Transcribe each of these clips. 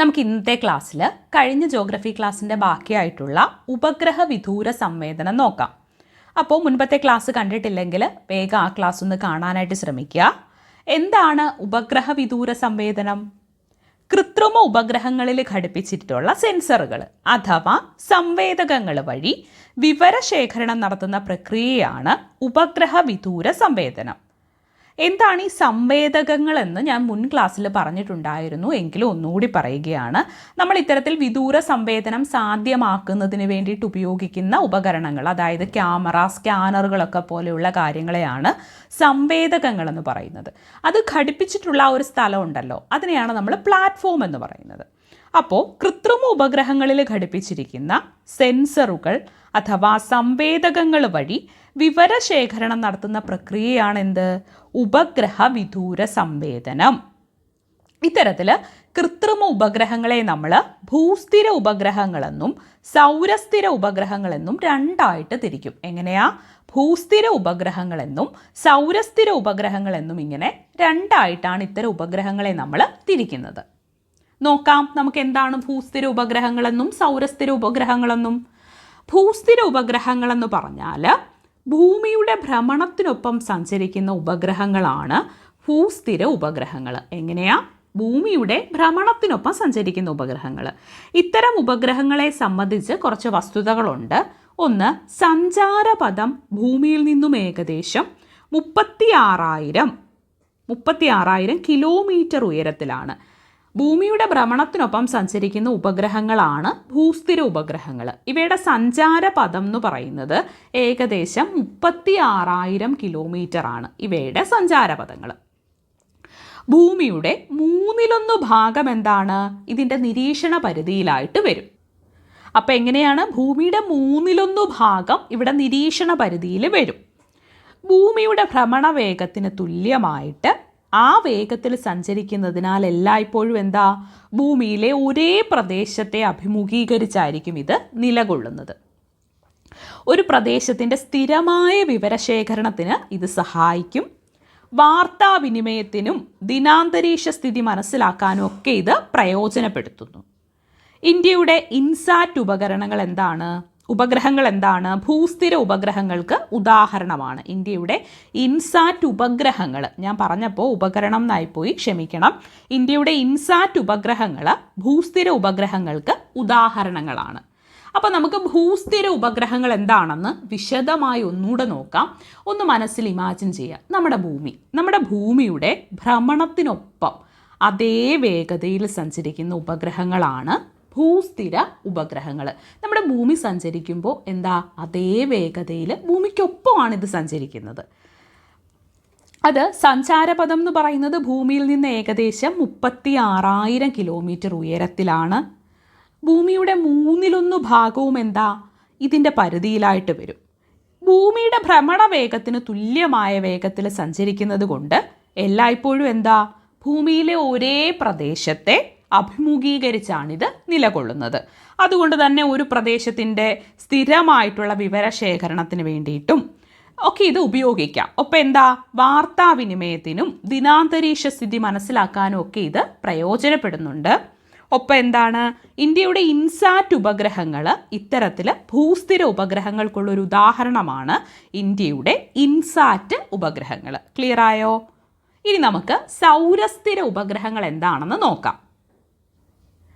നമുക്ക് ഇന്നത്തെ ക്ലാസ്സിൽ കഴിഞ്ഞ ജോഗ്രഫി ക്ലാസ്സിന്റെ ബാക്കിയായിട്ടുള്ള ഉപഗ്രഹ വിദൂര സംവേദനം നോക്കാം. അപ്പോൾ മുൻപത്തെ ക്ലാസ് കണ്ടിട്ടില്ലെങ്കിൽ വേഗം ആ ക്ലാസ് ഒന്ന് കാണാനായിട്ട് ശ്രമിക്കുക. എന്താണ് ഉപഗ്രഹ വിദൂര സംവേദനം? കൃത്രിമ ഉപഗ്രഹങ്ങളിൽ ഘടിപ്പിച്ചിട്ടുള്ള സെൻസറുകൾ അഥവാ സംവേദകങ്ങൾ വഴി വിവരശേഖരണം നടത്തുന്ന പ്രക്രിയയാണ് ഉപഗ്രഹ വിദൂര സംവേദനം. എന്താണ് ഈ സംവേദകങ്ങൾ എന്ന് ഞാൻ മുൻ ക്ലാസ്സിൽ പറഞ്ഞിട്ടുണ്ടായിരുന്നു. എങ്കിലും ഒന്നുകൂടി പറയുകയാണ്. നമ്മൾ ഇത്തരത്തിൽ വിദൂര സംവേദനം സാധ്യമാക്കുന്നതിന് വേണ്ടിയിട്ട് ഉപയോഗിക്കുന്ന ഉപകരണങ്ങൾ അതായത് ക്യാമറ സ്കാനറുകളൊക്കെ പോലെയുള്ള കാര്യങ്ങളെയാണ് സംവേദകങ്ങൾ എന്ന് പറയുന്നത്. അത് ഘടിപ്പിച്ചിട്ടുള്ള ഒരു സ്ഥലം ഉണ്ടല്ലോ അതിനെയാണ് നമ്മൾ പ്ലാറ്റ്ഫോം എന്ന് പറയുന്നത്. അപ്പോൾ കൃത്രിമ ഉപഗ്രഹങ്ങളിൽ ഘടിപ്പിച്ചിരിക്കുന്ന സെൻസറുകൾ അഥവാ സംവേദകങ്ങൾ വഴി വിവരശേഖരണം നടത്തുന്ന പ്രക്രിയയാണ് എന്ത് ഉപഗ്രഹ വിദൂര സംവേദനം. ഇത്തരത്തിൽ കൃത്രിമ ഉപഗ്രഹങ്ങളെ നമ്മൾ ഭൂസ്ഥിര ഉപഗ്രഹങ്ങളെന്നും സൗരസ്ഥിര ഉപഗ്രഹങ്ങളെന്നും രണ്ടായിട്ട് തിരിക്കും. എങ്ങനെയാ? ഭൂസ്ഥിര ഉപഗ്രഹങ്ങളെന്നും സൗരസ്ഥിര ഉപഗ്രഹങ്ങളെന്നും ഇങ്ങനെ രണ്ടായിട്ടാണ് ഇത്തരം ഉപഗ്രഹങ്ങളെ നമ്മൾ തിരിക്കുന്നത്. നോക്കാം. നമുക്ക് എന്താണ് ഭൂസ്ഥിര ഉപഗ്രഹങ്ങളെന്നും സൗരസ്ഥിര ഉപഗ്രഹങ്ങളെന്നും. ഭൂസ്ഥിര ഉപഗ്രഹങ്ങളെന്ന് പറഞ്ഞാൽ ഭൂമിയുടെ ഭ്രമണത്തിനൊപ്പം സഞ്ചരിക്കുന്ന ഉപഗ്രഹങ്ങളാണ് ഭൂസ്ഥിര ഉപഗ്രഹങ്ങൾ എങ്ങനെയാ? ഭൂമിയുടെ ഭ്രമണത്തിനൊപ്പം സഞ്ചരിക്കുന്ന ഉപഗ്രഹങ്ങൾ ഇത്തരം ഉപഗ്രഹങ്ങളെ സംബന്ധിച്ച് കുറച്ച് വസ്തുതകളുണ്ട്. ഒന്ന് സഞ്ചാരപഥം ഭൂമിയിൽ നിന്നും ഏകദേശം മുപ്പത്തി ആറായിരം മുപ്പത്തി ആറായിരം കിലോമീറ്റർ ഉയരത്തിലാണ്. ഭൂമിയുടെ ഭ്രമണത്തിനൊപ്പം സഞ്ചരിക്കുന്ന ഉപഗ്രഹങ്ങളാണ് ഭൂസ്ഥിര ഉപഗ്രഹങ്ങൾ ഇവയുടെ സഞ്ചാര പദം എന്ന് പറയുന്നത് ഏകദേശം മുപ്പത്തി ആറായിരം കിലോമീറ്റർ ആണ് ഇവയുടെ സഞ്ചാരപഥങ്ങൾ ഭൂമിയുടെ മൂന്നിലൊന്ന് ഭാഗം എന്താണ്? ഇതിന്റെ നിരീക്ഷണ പരിധിയിലായിട്ട് വരും. അപ്പോൾ എങ്ങനെയാണ്? ഭൂമിയുടെ മൂന്നിലൊന്ന് ഭാഗം ഇവിടെ നിരീക്ഷണ പരിധിയിൽ വരും. ഭൂമിയുടെ ഭ്രമണ വേഗത്തിന് തുല്യമായിട്ട് ആ വേഗത്തിൽ സഞ്ചരിക്കുന്നതിനാൽ എല്ലായ്പ്പോഴും എന്താ? ഭൂമിയിലെ ഒരേ പ്രദേശത്തെ അഭിമുഖീകരിച്ചായിരിക്കും ഇത് നിലകൊള്ളുന്നത്. ഒരു പ്രദേശത്തിന്റെ സ്ഥിരമായ വിവരശേഖരണത്തിന് ഇത് സഹായിക്കും. വാർത്താവിനിമയത്തിനും ദിനാന്തരീക്ഷ സ്ഥിതി മനസ്സിലാക്കാനും ഒക്കെ ഇത് പ്രയോജനപ്പെടുത്തുന്നു. ഇന്ത്യയുടെ ഇൻസാറ്റ് ഉപകരണങ്ങൾ എന്താണ്? ഉപഗ്രഹങ്ങൾ എന്താണ് ഭൂസ്ഥിര ഉപഗ്രഹങ്ങൾക്ക് ഉദാഹരണമാണ്. ഇന്ത്യയുടെ ഇൻസാറ്റ് ഉപഗ്രഹങ്ങൾ. ഞാൻ പറഞ്ഞപ്പോൾ ഉപകരണം എന്നായിപ്പോയി. ക്ഷമിക്കണം. ഇന്ത്യയുടെ ഇൻസാറ്റ് ഉപഗ്രഹങ്ങൾ ഭൂസ്ഥിര ഉപഗ്രഹങ്ങൾക്ക് ഉദാഹരണങ്ങളാണ്. അപ്പോൾ നമുക്ക് ഭൂസ്ഥിര ഉപഗ്രഹങ്ങൾ എന്താണെന്ന് വിശദമായി ഒന്നുകൂടെ നോക്കാം. ഒന്ന് മനസ്സിൽ ഇമാജിൻ ചെയ്യാം. നമ്മുടെ ഭൂമി. നമ്മുടെ ഭൂമിയുടെ ഭ്രമണത്തിനൊപ്പം അതേ വേഗതയിൽ സഞ്ചരിക്കുന്ന ഉപഗ്രഹങ്ങളാണ് ഭൂസ്ഥിര ഉപഗ്രഹങ്ങൾ നമ്മുടെ ഭൂമി സഞ്ചരിക്കുമ്പോൾ എന്താ? അതേ വേഗതയിൽ ഭൂമിക്കൊപ്പമാണ് ഇത് സഞ്ചരിക്കുന്നത്. അത് സഞ്ചാരപഥം എന്ന് പറയുന്നത് ഭൂമിയിൽ നിന്ന് ഏകദേശം മുപ്പത്തി ആറായിരം കിലോമീറ്റർ ഉയരത്തിലാണ്. ഭൂമിയുടെ മൂന്നിലൊന്ന് ഭാഗവും എന്താ? ഇതിന്റെ പരിധിയിലായിട്ട് വരും. ഭൂമിയുടെ ഭ്രമണ വേഗത്തിന് തുല്യമായ വേഗത്തിൽ സഞ്ചരിക്കുന്നത് കൊണ്ട് എല്ലായ്പ്പോഴും എന്താ? ഭൂമിയിലെ ഒരേ പ്രദേശത്തെ അഭിമുഖീകരിച്ചാണിത് നിലകൊള്ളുന്നത്. അതുകൊണ്ട് തന്നെ ഒരു പ്രദേശത്തിന്റെ സ്ഥിരമായിട്ടുള്ള വിവരശേഖരണത്തിന് വേണ്ടിയിട്ടും ഒക്കെ ഇത് ഉപയോഗിക്കാം. ഒപ്പം എന്താ വാർത്താവിനിമയത്തിനും ദിനാന്തരീക്ഷ സ്ഥിതി മനസ്സിലാക്കാനും ഒക്കെ ഇത് പ്രയോജനപ്പെടുന്നുണ്ട്. ഒപ്പം എന്താണ് ഇന്ത്യയുടെ ഇൻസാറ്റ് ഉപഗ്രഹങ്ങൾ ഇത്തരത്തിൽ ഭൂസ്ഥിര ഉപഗ്രഹങ്ങൾക്കുള്ളൊരു ഉദാഹരണമാണ് ഇന്ത്യയുടെ ഇൻസാറ്റ് ഉപഗ്രഹങ്ങൾ ക്ലിയർ ആയോ ഇനി നമുക്ക് സൗരസ്ഥിര ഉപഗ്രഹങ്ങൾ എന്താണെന്ന് നോക്കാം.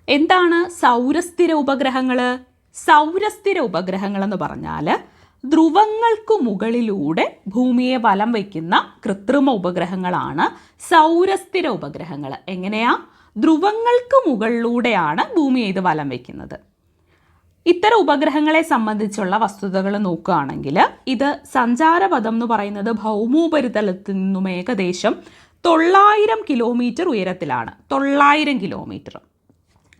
എന്താണ് സൗരസ്ഥിര ഉപഗ്രഹങ്ങൾ സൗരസ്ഥിര ഉപഗ്രഹങ്ങൾ എന്ന് പറഞ്ഞാൽ ധ്രുവങ്ങൾക്കു മുകളിലൂടെ ഭൂമിയെ വലം വയ്ക്കുന്ന കൃത്രിമ ഉപഗ്രഹങ്ങളാണ് സൗരസ്ഥിര ഉപഗ്രഹങ്ങൾ എങ്ങനെയാ? ധ്രുവങ്ങൾക്ക് മുകളിലൂടെയാണ് ഭൂമിയെ ഇത് വലം വയ്ക്കുന്നത്. ഇത്തരം ഉപഗ്രഹങ്ങളെ സംബന്ധിച്ചുള്ള വസ്തുതകൾ നോക്കുകയാണെങ്കിൽ ഇത് സഞ്ചാരപഥം എന്ന് പറയുന്നത് ഭൗമോപരിതലത്തിൽ നിന്നും ഏകദേശം തൊള്ളായിരം കിലോമീറ്റർ ഉയരത്തിലാണ്. തൊള്ളായിരം കിലോമീറ്റർ.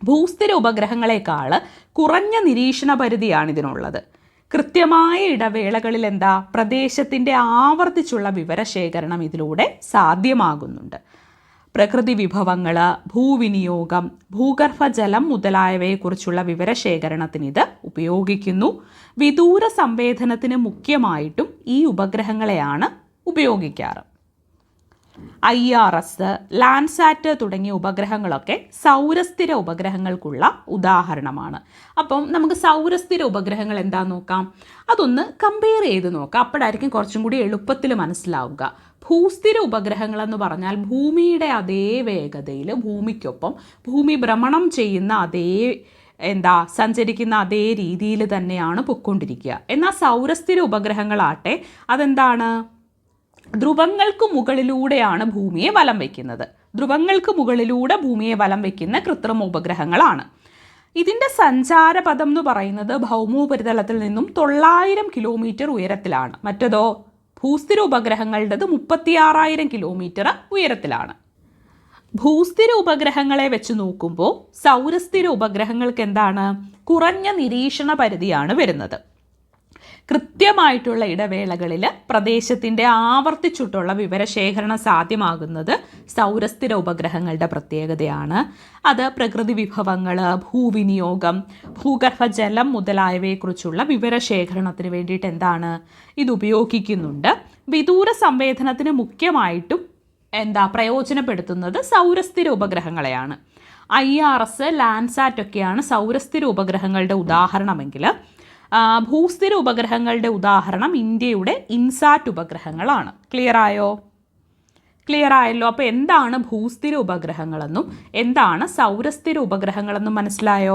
ഭൂസ്ഥിര ഉപഗ്രഹങ്ങളെക്കാൾ കുറഞ്ഞ നിരീക്ഷണ പരിധിയാണ് ഇതിനുള്ളത് കൃത്യമായ ഇടവേളകളിൽ എന്താ പ്രദേശത്തിന്റെ ആവർത്തിച്ചുള്ള വിവരശേഖരണം ഇതിലൂടെ സാധ്യമാകുന്നുണ്ട്. പ്രകൃതി വിഭവങ്ങൾ ഭൂവിനിയോഗം ഭൂഗർഭജലം മുതലായവയെക്കുറിച്ചുള്ള വിവരശേഖരണത്തിന് ഇത് ഉപയോഗിക്കുന്നു. വിദൂര സംവേദനത്തിന് മുഖ്യമായിട്ടും ഈ ഉപഗ്രഹങ്ങളെയാണ് ഉപയോഗിക്കാറ്. ഐ ആർ എസ് ലാൻസാറ്റ് തുടങ്ങിയ ഉപഗ്രഹങ്ങളൊക്കെ സൗരസ്ഥിര ഉപഗ്രഹങ്ങൾക്കുള്ള ഉദാഹരണമാണ്. അപ്പം നമുക്ക് സൗരസ്ഥിര ഉപഗ്രഹങ്ങൾ എന്താ നോക്കാം? അതൊന്ന് കമ്പയർ ചെയ്ത് നോക്കാം. അപ്പോഴായിരിക്കും കുറച്ചും കൂടി എളുപ്പത്തിൽ മനസ്സിലാവുക. ഭൂസ്ഥിര ഉപഗ്രഹങ്ങൾ എന്ന് പറഞ്ഞാൽ ഭൂമിയുടെ അതേ വേഗതയിൽ ഭൂമിക്കൊപ്പം ഭൂമി ഭ്രമണം ചെയ്യുന്ന അതേ എന്താ സഞ്ചരിക്കുന്ന അതേ രീതിയിൽ തന്നെയാണ് പൊയ്ക്കൊണ്ടിരിക്കുക. എന്നാൽ സൗരസ്ഥിര ഉപഗ്രഹങ്ങളാട്ടെ അതെന്താണ്? ധ്രുവങ്ങൾക്ക് മുകളിലൂടെയാണ് ഭൂമിയെ വലം വയ്ക്കുന്നത് ധ്രുവങ്ങൾക്ക് മുകളിലൂടെ ഭൂമിയെ വലം വയ്ക്കുന്ന കൃത്രിമ ഉപഗ്രഹങ്ങളാണ്. ഇതിന്റെ സഞ്ചാരപഥം എന്ന് പറയുന്നത് ഭൗമോപരിതലത്തിൽ നിന്നും തൊള്ളായിരം കിലോമീറ്റർ ഉയരത്തിലാണ്. മറ്റതോ ഭൂസ്ഥിര ഉപഗ്രഹങ്ങളുടേത് മുപ്പത്തിയാറായിരം കിലോമീറ്റർ ഉയരത്തിലാണ്. ഭൂസ്ഥിര ഉപഗ്രഹങ്ങളെ വെച്ച് നോക്കുമ്പോൾ സൗരസ്ഥിര ഉപഗ്രഹങ്ങൾക്ക് എന്താണ്? കുറഞ്ഞ നിരീക്ഷണ പരിധിയാണ് വരുന്നത്. കൃത്യമായിട്ടുള്ള ഇടവേളകളിൽ പ്രദേശത്തിന്റെ ആവർത്തിച്ചിട്ടുള്ള വിവരശേഖരണം സാധ്യമാകുന്നത് സൗരസ്ഥിര ഉപഗ്രഹങ്ങളുടെ പ്രത്യേകതയാണ്. അത് പ്രകൃതി വിഭവങ്ങൾ ഭൂവിനിയോഗം ഭൂഗർഭജലം മുതലായവയെക്കുറിച്ചുള്ള വിവരശേഖരണത്തിന് വേണ്ടിയിട്ട് എന്താണ് ഇത് ഉപയോഗിക്കുന്നുണ്ട്. വിദൂര സംവേദനത്തിന് മുഖ്യമായിട്ടും എന്താ പ്രയോജനപ്പെടുത്തുന്നത് സൗരസ്ഥിര ഉപഗ്രഹങ്ങളെയാണ്. ഐ ആർ എസ് ലാൻസാറ്റ് ഒക്കെയാണ് സൗരസ്ഥിര ഉപഗ്രഹങ്ങളുടെ ഉദാഹരണമെങ്കിൽ ഭൂസ്ഥിര ഉപഗ്രഹങ്ങളുടെ ഉദാഹരണം ഇന്ത്യയുടെ ഇൻസാറ്റ് ഉപഗ്രഹങ്ങളാണ്. ക്ലിയർ ആയോ? ക്ലിയർ ആയല്ലോ. അപ്പോൾ എന്താണ് ഭൂസ്ഥിര ഉപഗ്രഹങ്ങളെന്നും എന്താണ് സൗരസ്ഥിര ഉപഗ്രഹങ്ങളെന്നും മനസ്സിലായോ?